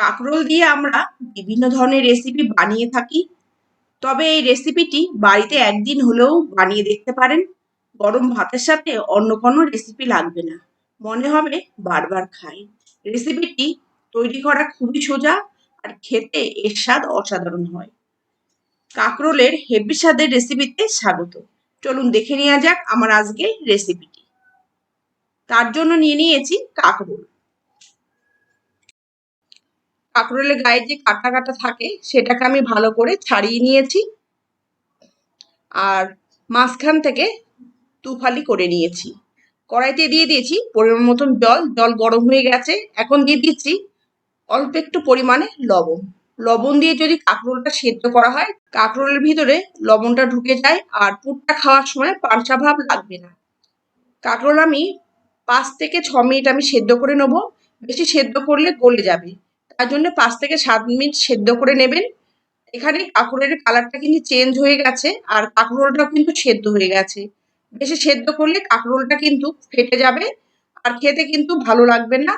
কাঁকরোল দিয়ে আমরা বিভিন্ন ধরনের রেসিপি বানিয়ে থাকি। তবে এই রেসিপিটি বাড়িতে একদিন হলেও বানিয়ে দেখতে পারেন। গরম ভাতের সাথে অন্য কোনো রেসিপি লাগবে না। মনে হবে বারবার খাই। রেসিপিটি তৈরি করা খুবই সোজা আর খেতে এর স্বাদ অসাধারণ হয়। কাঁকরোলের হেভি স্বাদের রেসিপিতে স্বাগত। চলুন দেখে নেওয়া যাক আমার আজকের রেসিপিটি তার জন্য নিয়ে নিয়েছি কাঁকরোল। কাঁকরোলের গায়ে যে কাটা কাটা থাকে, সেটাকে আমি ভালো করে ছাড়িয়ে নিয়েছি। আর মাঝখান থেকে তুফালি করে নিয়েছি। কড়াইতে দিয়ে দিয়েছি পরিমাণ মতন জল। জল গরম হয়ে গেছে। এখন দিয়ে দিচ্ছি অল্প একটু পরিমাণে লবণ। লবণ দিয়ে যদি কাঁকরোলটা সেদ্ধ করা হয়, কাঁকরোলের ভিতরে লবণটা ঢুকে যায় আর পুরটা খাওয়ার সময় পানসা ভাব লাগবে না। কাঁকরোল আমি পাঁচ থেকে ছ মিনিট আমি সেদ্ধ করে নেব। বেশি সেদ্ধ করলে গলে যাবে। তার জন্য পাঁচ থেকে সাত মিনিট সেদ্ধ করে নেবেন। এখানে কাঁকরোলের কালারটা কিন্তু চেঞ্জ হয়ে গেছে, আর কাঁকরোলটাও কিন্তু সেদ্ধ হয়ে গেছে। বেশি সেদ্ধ করলে কাঁকরোলটা কিন্তু ফেটে যাবে, আর খেতে কিন্তু ভালো লাগবে না।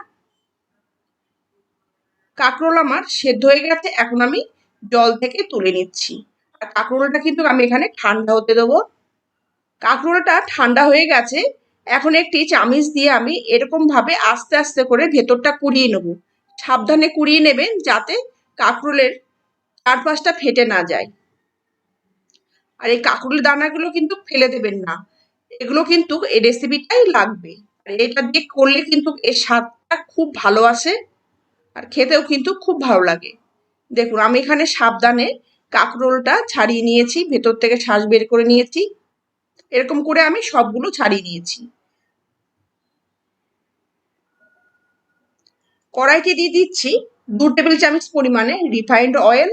কাঁকরোল আমার সেদ্ধ হয়ে গেছে, এখন আমি জল থেকে তুলে নিচ্ছি। আর কাঁকরোলটা কিন্তু আমি এখানে ঠান্ডা হতে দেবো। কাঁকরোলটা ঠান্ডা হয়ে গেছে, এখন একটি চামিচ দিয়ে আমি এরকম ভাবে আস্তে আস্তে করে ভেতরটা কুড়িয়ে নেব। সাবধানে কুড়িয়ে নেবেন যাতে কাঁকরোলের চারপাশটা ফেটে না যায়। আর এই কাঁকরোলের দানাগুলো কিন্তু ফেলে দেবেন না। এগুলো কিন্তু এই রেসিপিটাই লাগবে। আর এটা দিয়ে করলে কিন্তু এর স্বাদটা খুব ভালো আসে আর খেতেও কিন্তু খুব ভালো লাগে। দেখুন, আমি এখানে সাবধানে কাঁকরোলটা ছাড়িয়ে নিয়েছি, ভেতর থেকে শ্বাস বের করে নিয়েছি। এরকম করে আমি সবগুলো ছাড়িয়ে নিয়েছি। কড়াইতে দিয়ে দিচ্ছি দু টেবিল চামচ পরিমাণে রিফাইন্ড অয়েল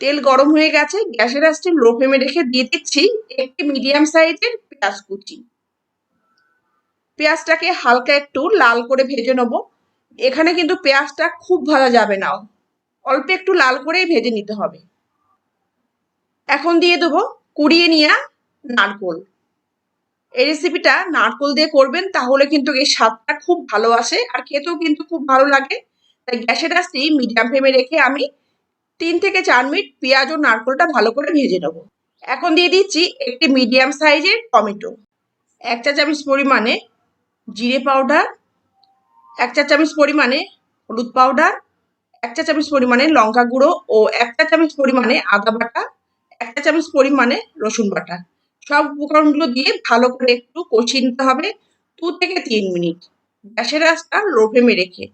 তেল গরম হয়ে গেছে, গ্যাসের আঁচটি লো ফ্লেমে রেখে দিয়ে দিচ্ছি একটি মিডিয়াম সাইজের পেঁয়াজ কুচি। পেঁয়াজটাকে হালকা একটু লাল করে ভেজে নেব। এখানে কিন্তু পেঁয়াজটা খুব ভাজা যাবে না, অল্প একটু লাল করেই ভেজে নিতে হবে। এখন দিয়ে দেবো কুড়িয়ে নিয়ে নারকোল। এই রেসিপিটা নারকোল দিয়ে করবেন, তাহলে কিন্তু এই স্বাদটা খুব ভালো আসে আর খেতেও কিন্তু খুব ভালো লাগে। তাই গ্যাসের আঁচটি মিডিয়াম ফ্লেমে রেখে আমি তিন থেকে চার মিনিট পেঁয়াজ ও নারকোলটা ভালো করে ভেজে নেব। এখন দিয়ে দিচ্ছি একটি মিডিয়াম সাইজের টমেটো। এক চা চামচ পরিমাণে জিরে পাউডার এক চা চামচ পরিমাণে হলুদ পাউডার এক চা চামচ পরিমাণে লঙ্কা গুঁড়ো ও এক চা চামচ পরিমাণে আদা বাটা, এক চা চামচ পরিমাণে রসুন বাটা। সব উপকরণগুলো দিয়ে ভালো করে একটু কষিয়ে নিতে হবে দু থেকে তিন মিনিট। গ্যাসের আঁচটা লো ফ্লেমে রেখে।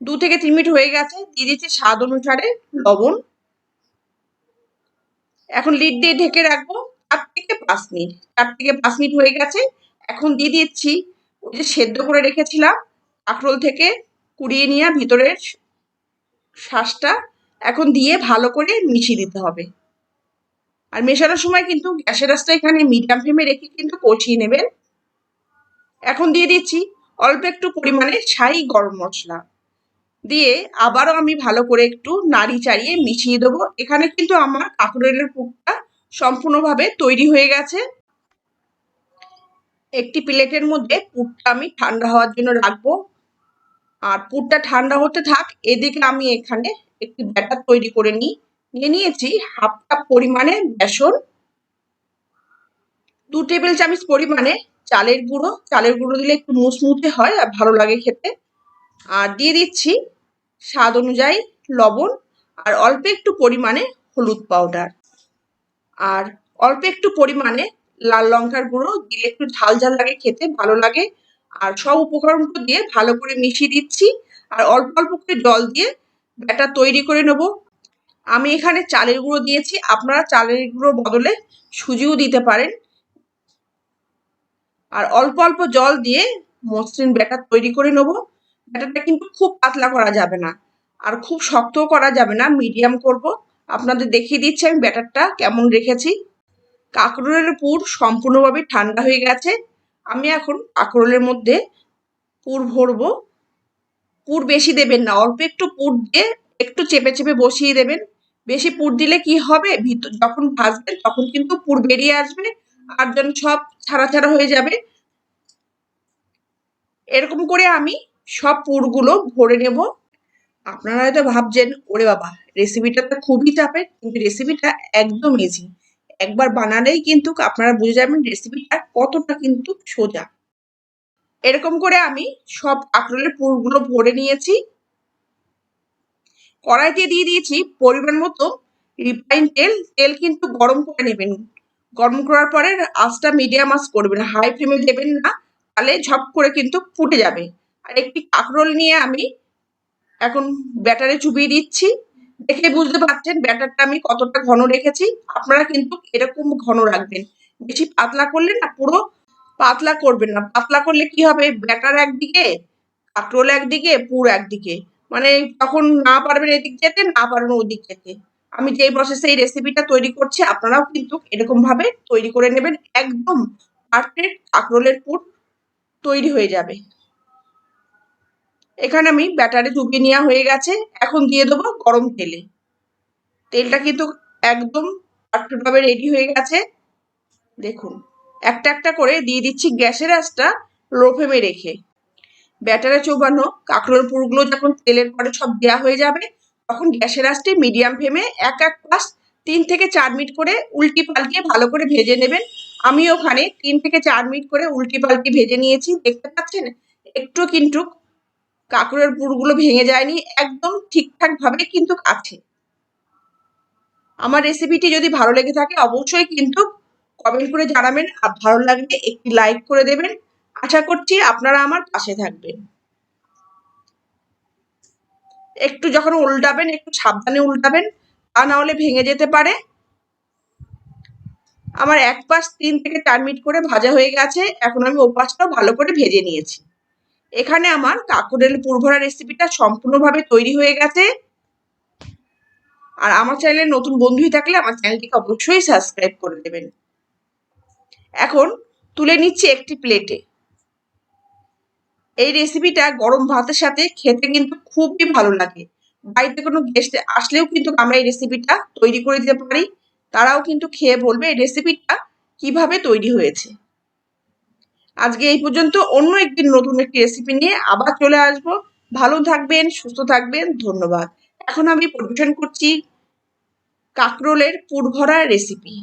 দু থেকে তিন মিনিট হয়ে গেছে, দিয়ে দিচ্ছি স্বাদ অনুসারে লবণ। এখন লিড দিয়ে ঢেকে রাখব চার থেকে পাঁচ মিনিট। চার থেকে পাঁচ মিনিট হয়ে গেছে, এখন দিয়ে দিচ্ছি ওই যে সেদ্ধ করে রেখেছিলাম, কাঁকরোল থেকে কুড়িয়ে নিয়ে ভিতরের শ্বাসটা এখন দিয়ে ভালো করে মিশিয়ে দিতে হবে। আর মেশানোর সময় কিন্তু গ্যাসের আঁচটা এখানে মিডিয়াম ফ্লেমে রেখে কিন্তু কষিয়ে নেবেন। এখন দিয়ে দিচ্ছি অল্প একটু পরিমাণে ছাই গরম মশলা। দিয়ে আবারও আমি ভালো করে একটু নাড়ি চাড়িয়ে মিশিয়ে দেবো। এখানে কিন্তু আমার কাঁকরোলের পুরটা সম্পূর্ণভাবে তৈরি হয়ে গেছে। একটি প্লেটের মধ্যে পুরটা আমি ঠান্ডা হওয়ার জন্য রাখব। আর পুরটা ঠান্ডা হতে থাক, এদিকে আমি এখানে একটি ব্যাটার তৈরি করে নিই। নিয়ে নিয়েছি হাফ কাপ পরিমাণে বেসন, দু টেবিল চামচ পরিমাণে চালের গুঁড়ো। চালের গুঁড়ো দিলে একটু মুচমুচে হয় আর ভালো লাগে খেতে। আর দিয়ে দিচ্ছি স্বাদ অনুযায়ী লবণ আর অল্প একটু পরিমাণে হলুদ পাউডার আর অল্প একটু পরিমাণে লাল লঙ্কার গুঁড়ো দিলে একটু ঝাল ঝাল লাগে খেতে, ভালো লাগে। আর সব উপকরণগুলো দিয়ে ভালো করে মিশিয়ে দিচ্ছি। আর অল্প অল্প করে জল দিয়ে ব্যাটার তৈরি করে নেব। আমি এখানে চালের গুঁড়ো দিয়েছি, আপনারা চালের গুঁড়ো বদলে সুজিও দিতে পারেন। আর অল্প অল্প জল দিয়ে মসৃণ ব্যাটার তৈরি করে নেব। ব্যাটারটা কিন্তু খুব পাতলা করা যাবে না, আর খুব শক্তও করা যাবে না, মিডিয়াম করব। আপনাদের দেখিয়ে দিচ্ছি আমি ব্যাটারটা কেমন রেখেছি। কাঁকরোলের পুর সম্পূর্ণভাবে ঠান্ডা হয়ে গেছে। আমি এখন কাঁকরোলের মধ্যে পুর ভরবো। পুর বেশি দেবেন না, অল্প একটু পুর দিয়ে একটু চেপে চেপে বসিয়ে দেবেন। বেশি পুর দিলে কি হবে? ভিতর যখন ভাজবেন তখন কিন্তু পুর বেরিয়ে আসবে আর যেন সব ছাড়া ছাড়া হয়ে যাবে। এরকম করে আমি সব পুরগুলো ভরে নেব। আপনারা হয়তো ভাবছেন, ওরে বাবা রেসিপিটা তো খুবই চাপের, কিন্তু রেসিপিটা একদম ইজি একবার বানালেই কিন্তু আপনারা বুঝে যাবেন রেসিপিটা কতটা কিন্তু সোজা। এরকম করে আমি সব কাঁকরোলের পুরগুলো ভরে নিয়েছি। কড়াইতে দিয়ে দিয়েছি, পরিমাণ মতো রিফাইন তেল তেল কিন্তু গরম করে নেবেন। গরম করার পরে আঁচটা মিডিয়াম আঁচ করবেন হাই ফ্লেমে দেবেন না, তাহলে ঝপ করে কিন্তু ফুটে যাবে। আর একটি কাঁকরোল নিয়ে আমি এখন ব্যাটারে চুবিয়ে দিচ্ছি। দেখে বুঝতে পারছেন ব্যাটারটা আমি কতটা ঘন রেখেছি। আপনারা কিন্তু এরকম ঘন রাখবেন। বেশি পাতলা করলে না পুরো পাতলা করবেন না। পাতলা করলে কি হবে? ব্যাটার একদিকে, কাঁকরোল একদিকে, পুর একদিকে। মানে তখন না পারবেন এদিক যেতে, না পারবেন ওদিক যেতে। আমি যেই প্রসেসে এই রেসিপিটা তৈরি করছি, আপনারাও কিন্তু এরকম ভাবে তৈরি করে নেবেন। একদম পারফেক্ট কাঁকরোলের পুর তৈরি হয়ে যাবে। এখানে আমি ব্যাটারে ডুবিয়ে নেওয়া হয়ে গেছে। এখন দিয়ে দেবো গরম তেলে। তেলটা কিন্তু একদম পারফেক্টভাবে রেডি হয়ে গেছে। দেখুন, একটা একটা করে দিয়ে দিচ্ছি গ্যাসের আঁচটা লো ফ্লেমে রেখে। ব্যাটারে চোবানো কাঁকরোল পুরগুলো যখন তেলের পরে সব দেওয়া হয়ে যাবে, তখন গ্যাসের আঁচটি মিডিয়াম ফ্লেমে এক এক পাশ তিন থেকে চার মিনিট করে উল্টি পাল্টিয়ে ভালো করে ভেজে নেবেন। আমি ওখানে তিন থেকে চার মিনিট করে উল্টি পাল্টি ভেজে নিয়েছি, দেখতে পাচ্ছেন? একটু কিন্তু কাঁকড়ের পুরগুলো ভেঙে যায়নি, একদম ঠিকঠাক ভাবে কিন্তু আছে। আমার রেসিপিটি যদি ভালো লেগে থাকে, অবশ্যই কিন্তু কমেন্ট করে জানাবেন। আর ভালো লাগলে একটি লাইক করে দেবেন। আশা করছি আপনারা আমার পাশে থাকবেন। একটু যখন উল্টাবেন, একটু সাবধানে উল্টাবেন, তা না হলে ভেঙে যেতে পারে। আমার এক পাশ তিন থেকে চার মিনিট করে ভাজা হয়ে গেছে, এখন আমি ও পাশটাও ভালো করে ভেজে নিয়েছি। এখানে আমার কাকুরেল পুরভরা রেসিপিটা সম্পূর্ণভাবে তৈরি হয়ে গেছে। আর আমার চ্যানেলে নতুন বন্ধুই থাকলে আমার চ্যানেলটিকে অবশ্যই সাবস্ক্রাইব করে দেবেন। এখন তুলে নিচ্ছি একটি প্লেটে এই রেসিপিটা গরম ভাতের সাথে খেতে কিন্তু খুবই ভালো লাগে। বাড়িতে কোনো গেস্ট আসলেও কিন্তু আমরা এই রেসিপিটা তৈরি করে দিতে পারি। তারাও কিন্তু খেয়ে বলবে এই রেসিপিটা কীভাবে তৈরি হয়েছে। আজকে এই পর্যন্ত অন্য একটি নতুন একটি রেসিপি নিয়ে আবার চলে আসব। ভালো থাকবেন, সুস্থ থাকবেন, ধন্যবাদ। এখন আমি পরিবেশন করছি কাকরোলের পুরভরা রেসিপি